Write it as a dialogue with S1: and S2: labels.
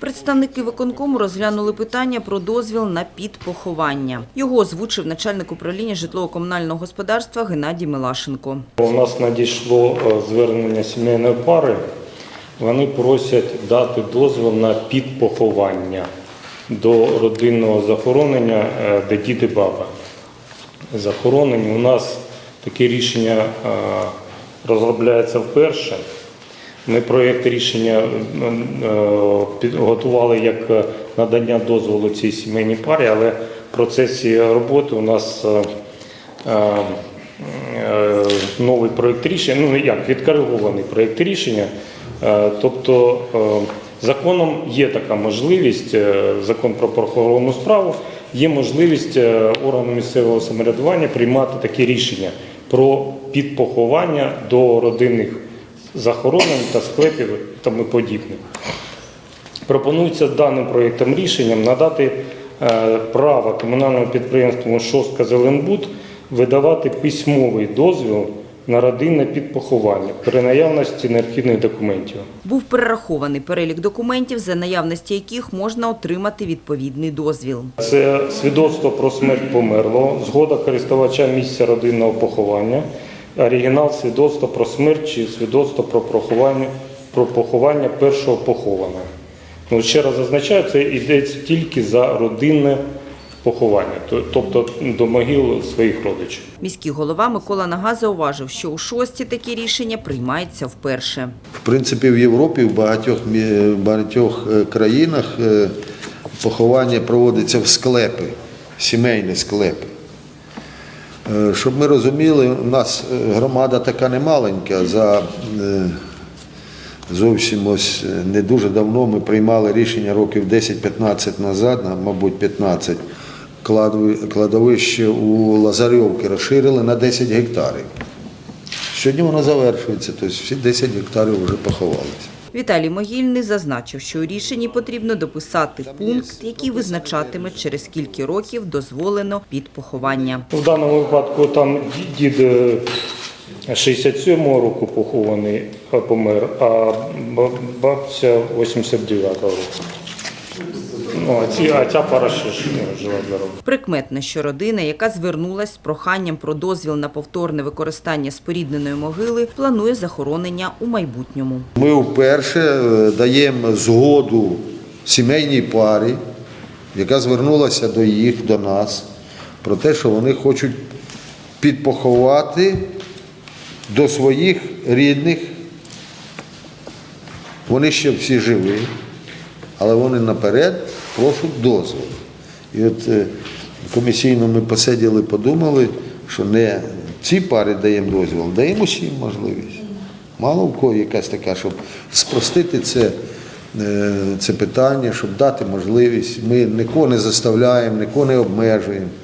S1: Представники виконкому розглянули питання про дозвіл на підпоховання. Його озвучив начальник управління житлово-комунального господарства Геннадій Милашенко.
S2: У нас надійшло е, звернення сімейної пари. Вони просять дати дозвіл на підпоховання до родинного захоронення, е, де діти баба захоронені. У нас таке рішення е, розробляється вперше. Ми проєкт рішення е, підготували як е, надання дозволу цій сімейній парі, але в процесі роботи у нас е, е, е, новий проєкт рішення, ну як відкоригований проєкт рішення. Е, Тобто е, законом є така можливість, е, закон про правоохоронну справу, є можливість е, органу місцевого самоврядування приймати такі рішення про підпоховання до родинних захоронень та склепів і тому подібне. Пропонується даним проєктом рішенням надати е, право комунальному підприємству «Шостка Зеленбуд» видавати письмовий дозвіл на родинне підпоховання при наявності необхідних документів.
S1: Був перерахований перелік документів, за наявності яких можна отримати відповідний дозвіл.
S2: Це свідоцтво про смерть померлого, згода користувача місця родинного поховання, оригінал свідоцтва про смерть чи свідоцтво про поховання, про поховання першого похованого. Ну, ще раз зазначаю, це йдеться тільки за родинне поховання, тобто до могил своїх родичів.
S1: Міський голова Микола Нага зауважив, що у шості такі рішення приймаються вперше.
S3: В принципі, в Європі, в багатьох, багатьох е, країнах е, поховання проводиться в склепи, сімейні склепи. Е, Щоб ми розуміли, у нас е, громада така немаленька. За е, зовсім ось не дуже давно ми приймали рішення років 10-15 назад, мабуть, 15, кладови- кладовище у Лазарьовці розширили на 10 гектарів. Сьогодні воно завершується, тобто всі 10 гектарів вже поховалися.
S1: Віталій Могильний зазначив, що у рішенні потрібно дописати пункт, який визначатиме, через скільки років дозволено під поховання.
S2: В даному випадку там дід е, 67-го року похований, помер, а бабця 89-го року. Ну, а, ці, а ця пара ще ж не жила два роки.
S1: Прикметно, що родина, яка звернулась з проханням про дозвіл на повторне використання спорідненої могили, планує захоронення у майбутньому.
S3: Ми вперше е, даємо згоду сімейній парі, яка звернулася до їх, до нас, про те, що вони хочуть підпоховати до своїх рідних. Вони ще всі живі, але вони наперед просять дозвіл. І от е, комісійно ми посиділи, подумали, що не ці пари даємо дозвіл, даємо усім можливість. Мало в кого якась така, щоб спростити це, е, це питання, щоб дати можливість. Ми нікого не заставляємо, нікого не обмежуємо.